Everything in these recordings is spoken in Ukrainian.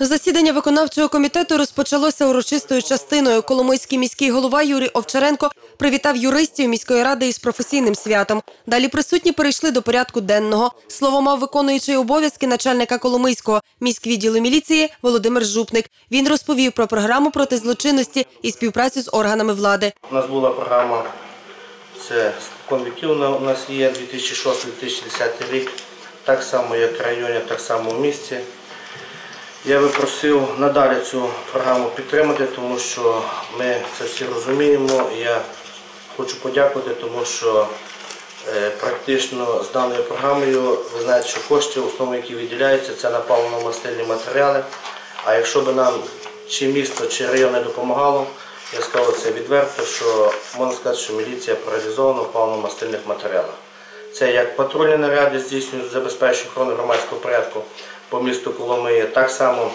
Засідання виконавчого комітету розпочалося урочистою частиною. Коломийський міський голова Юрій Овчаренко привітав юристів міської ради із професійним святом. Далі присутні перейшли до порядку денного. Слово мав виконуючий обов'язки начальника Коломийського міськвідділу міліції Володимир Жупник. Він розповів про програму проти злочинності і співпрацю з органами влади. У нас була програма, це спокон у нас є 2006-2010 рік, так само як в районі, так само в місті. Я би просив надалі цю програму підтримати, тому що ми це всі розуміємо. Я хочу подякувати, тому що е, практично з даною програмою ви знаєте, що кошти, основні, які виділяються, це на паливно-мастильні матеріали. А якщо б нам чи місто, чи район не допомагало, я скажу це відверто, що можна сказати, що міліція паралізована в паливно-мастильних матеріалах. Це як патрульні наряди здійснюють забезпечення охорони громадського порядку по місту Коломиї, так само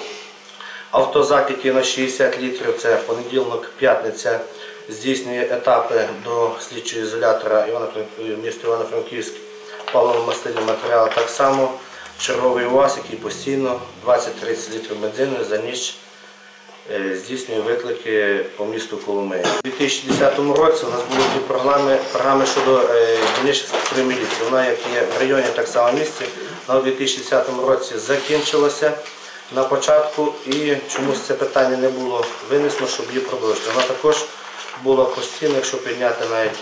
автозакиті на 60 літрів, це понеділок, п'ятниця, здійснює етапи до слідчого ізолятора міста Івано-Франківськ, паливно-мастильні матеріали. Так само черговий УАЗ, який постійно 20-30 літрів бензину за ніч е, здійснює виклики по місту Коломиї. У 2010 році у нас були дві програми, програми щодо е, дільничних інспекторів міліції. Вона як є в районі, так само місті. Вона у 2010 році закінчилася на початку і чомусь це питання не було винесено, щоб її продовжити. Вона також була постійно, якщо підняти навіть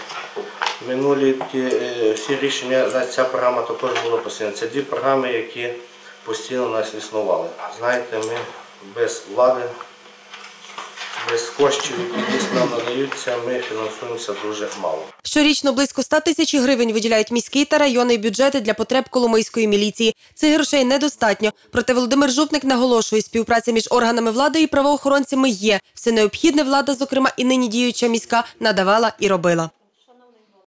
минулі е, всі рішення, значить, ця програма також була постійно. Це дві програми, які постійно у нас існували. Знаєте, ми без влади, без коштів, які нам надаються, ми фінансуємося дуже мало. Щорічно близько 100 тисяч гривень виділяють міський та районний бюджети для потреб Коломийської міліції. Цих грошей недостатньо. Проте Володимир Жупник наголошує, співпраця між органами влади і правоохоронцями є. Все необхідне влада, зокрема і нині діюча міська, надавала і робила.